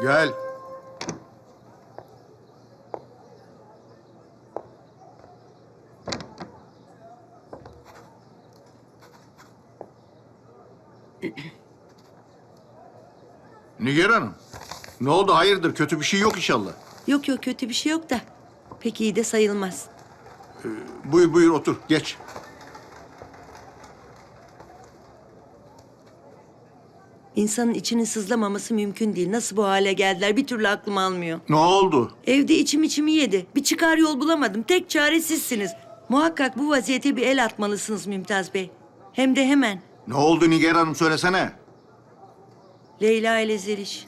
Gel. Nigar Hanım. Ne oldu hayırdır? Kötü bir şey yok inşallah. Yok yok kötü bir şey yok da. Pek iyi de sayılmaz. Buyur buyur otur geç. İnsanın içinin sızlamaması mümkün değil. Nasıl bu hale geldiler bir türlü aklım almıyor. Ne oldu? Evde içim içimi yedi. Bir çıkar yol bulamadım. Tek çare sizsiniz. Muhakkak bu vaziyete bir el atmalısınız Mümtaz Bey. Hem de hemen. Ne oldu Nigar Hanım söylesene. Leyla ile Zeliş.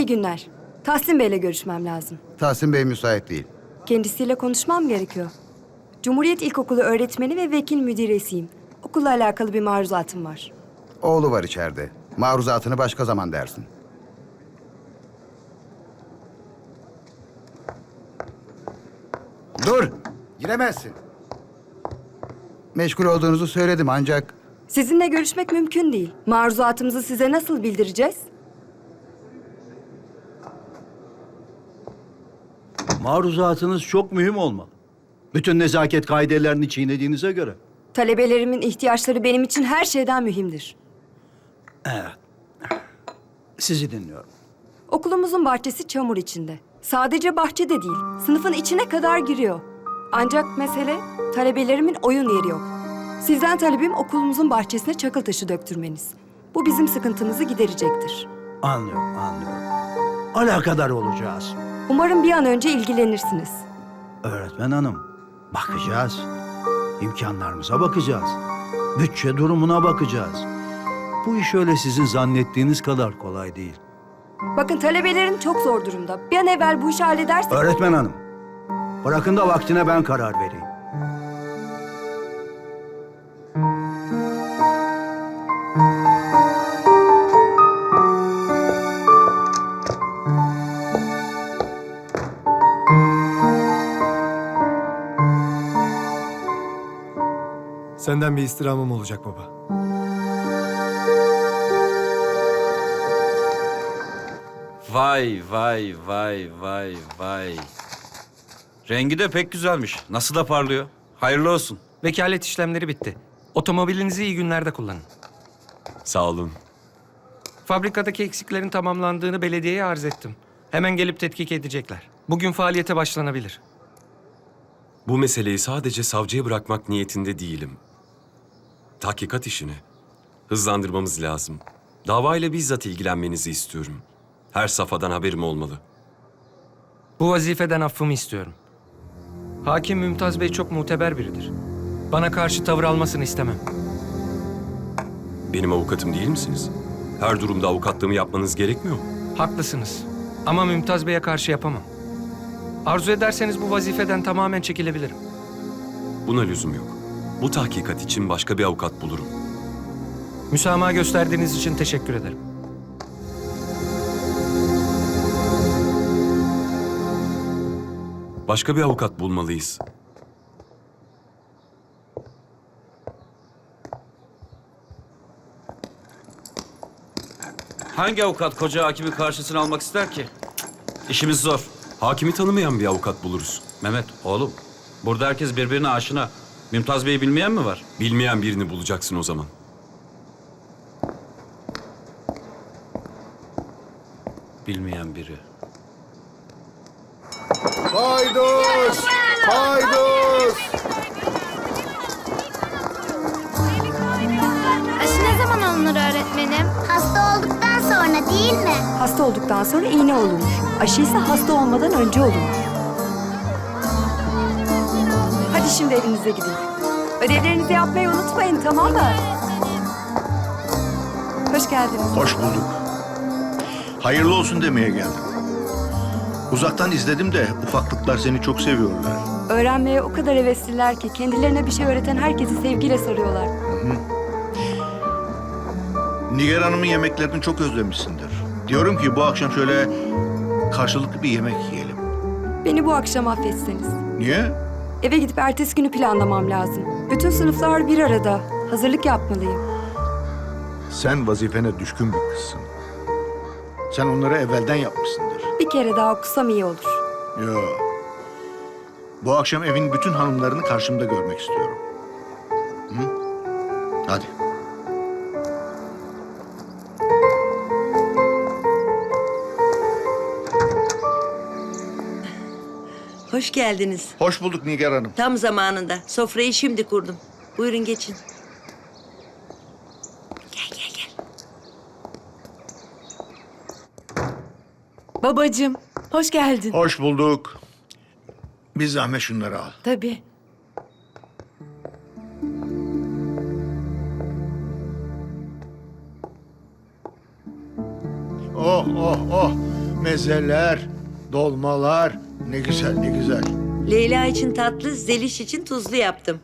İyi günler. Tahsin Bey'le görüşmem lazım. Tahsin Bey müsait değil. Kendisiyle konuşmam gerekiyor. Cumhuriyet İlkokulu öğretmeni ve vekil müdiresiyim. Okulla alakalı bir maruzatım var. Oğlu var içeride. Maruzatını başka zaman dersin. Dur! Giremezsin. Meşgul olduğunuzu söyledim ancak Sizinle görüşmek mümkün değil. Maruzatımızı size nasıl bildireceğiz? Maruzatınız çok mühim olmalı. Bütün nezaket kaidelerini çiğnediğinize göre. Talebelerimin ihtiyaçları benim için her şeyden mühimdir. Sizi dinliyorum. Okulumuzun bahçesi çamur içinde. Sadece bahçede değil, sınıfın içine kadar giriyor. Ancak mesele talebelerimin oyun yeri yok. Sizden talebim okulumuzun bahçesine çakıl taşı döktürmeniz. Bu bizim sıkıntımızı giderecektir. Anlıyorum, anlıyorum. Alakadar olacağız. Umarım bir an önce ilgilenirsiniz. Öğretmen hanım, bakacağız. İmkanlarımıza bakacağız. Bütçe durumuna bakacağız. Bu iş öyle sizin zannettiğiniz kadar kolay değil. Bakın talebelerim çok zor durumda. Bir an evvel bu işi halledersek... Öğretmen hanım, bırakın da vaktine ben karar vereyim. Senden bir istirhamım olacak baba. Vay vay vay vay vay. Rengi de pek güzelmiş. Nasıl da parlıyor. Hayırlı olsun. Vekalet işlemleri bitti. Otomobilinizi iyi günlerde kullanın. Sağ olun. Fabrikadaki eksiklerin tamamlandığını belediyeye arz ettim. Hemen gelip tetkik edecekler. Bugün faaliyete başlanabilir. Bu meseleyi sadece savcıya bırakmak niyetinde değilim. Tahkikat işini hızlandırmamız lazım. Davayla bizzat ilgilenmenizi istiyorum. Her safhadan haberim olmalı. Bu vazifeden affımı istiyorum. Hakim Mümtaz Bey çok muteber biridir. Bana karşı tavır almasını istemem. Benim avukatım değil misiniz? Her durumda avukatlığımı yapmanız gerekmiyor mu? Haklısınız. Ama Mümtaz Bey'e karşı yapamam. Arzu ederseniz bu vazifeden tamamen çekilebilirim. Buna lüzum yok. Bu tahkikat için başka bir avukat bulurum. Müsamaha gösterdiğiniz için teşekkür ederim. Başka bir avukat bulmalıyız. Hangi avukat koca hakimi karşısına almak ister ki? İşimiz zor. Hakimi tanımayan bir avukat buluruz. Mehmet oğlum. Burada herkes birbirine aşina. Mümtaz Bey'i bilmeyen mi var? Bilmeyen birini bulacaksın o zaman. Bilmeyen biri. Haydus! Haydus! Aşı ne zaman alınır öğretmenim? Hasta olduktan sonra değil mi? Hasta olduktan sonra iğne olunur. Aşı ise hasta olmadan önce olunur. Hadi şimdi evinize gidin. Ödevlerinizi yapmayı unutmayın tamam mı? Hoş geldiniz. Hoş bulduk. Hayırlı olsun demeye geldim. Uzaktan izledim de ufaklıklar seni çok seviyorlar. Öğrenmeye o kadar hevesliler ki kendilerine bir şey öğreten herkesi sevgiyle sarıyorlar. Nigar Hanım'ın yemeklerini çok özlemişsindir. Diyorum ki bu akşam şöyle karşılıklı bir yemek yiyelim. Beni bu akşam affetseniz. Niye? Eve gidip ertesi günü planlamam lazım. Bütün sınıflar bir arada. Hazırlık yapmalıyım. Sen vazifene düşkün bir kızsın. Sen onları evvelden yapmışsındır. Bir kere daha okusam iyi olur. Yo. Bu akşam evin bütün hanımlarını karşımda görmek istiyorum. Hı? Hadi. Hoş geldiniz. Hoş bulduk Nigar Hanım. Tam zamanında. Sofrayı şimdi kurdum. Buyurun geçin. Gel gel gel. Babacığım, hoş geldin. Hoş bulduk. Bir zahmet şunları al. Tabii. Oh oh oh. Mezeler, dolmalar. Ne güzel ne güzel. Leyla için tatlı, Zeliş için tuzlu yaptım.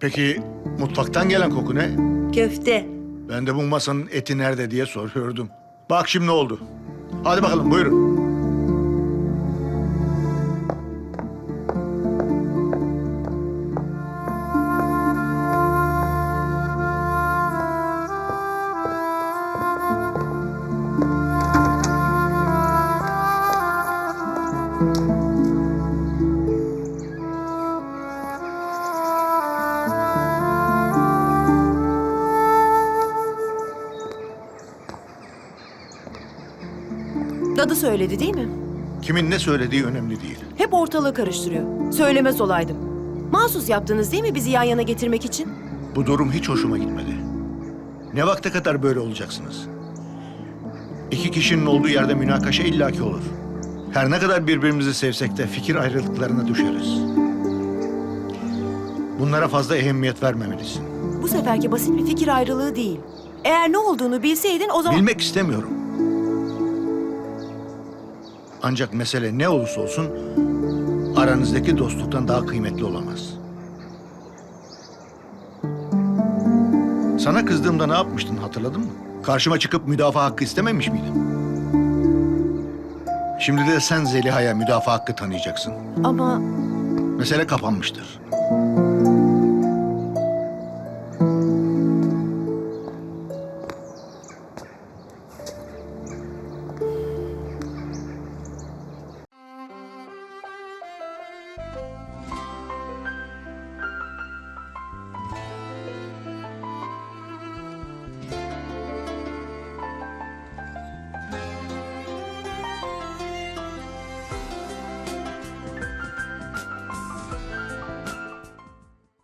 Peki mutfaktan gelen koku ne? Köfte. Ben de bu masanın eti nerede diye soruyordum. Bak şimdi ne oldu. Hadi bakalım buyurun. Dadı söyledi değil mi? Kimin ne söylediği önemli değil. Hep ortalığı karıştırıyor. Söylemez olaydım. Mahsus yaptınız değil mi bizi yan yana getirmek için? Bu durum hiç hoşuma gitmedi. Ne vakte kadar böyle olacaksınız? İki kişinin olduğu yerde münakaşa illaki olur. Her ne kadar birbirimizi sevsek de fikir ayrılıklarına düşeriz. Bunlara fazla ehemmiyet vermemelisin. Bu seferki basit bir fikir ayrılığı değil. Eğer ne olduğunu bilseydin o zaman... Bilmek istemiyorum. Ancak mesele ne olursa olsun aranızdaki dostluktan daha kıymetli olamaz. Sana kızdığımda ne yapmıştın hatırladın mı? Karşıma çıkıp müdafaa hakkı istememiş miydin? Şimdi de sen Zeliha'ya müdafaa hakkı tanıyacaksın. Ama Mesele kapanmıştır.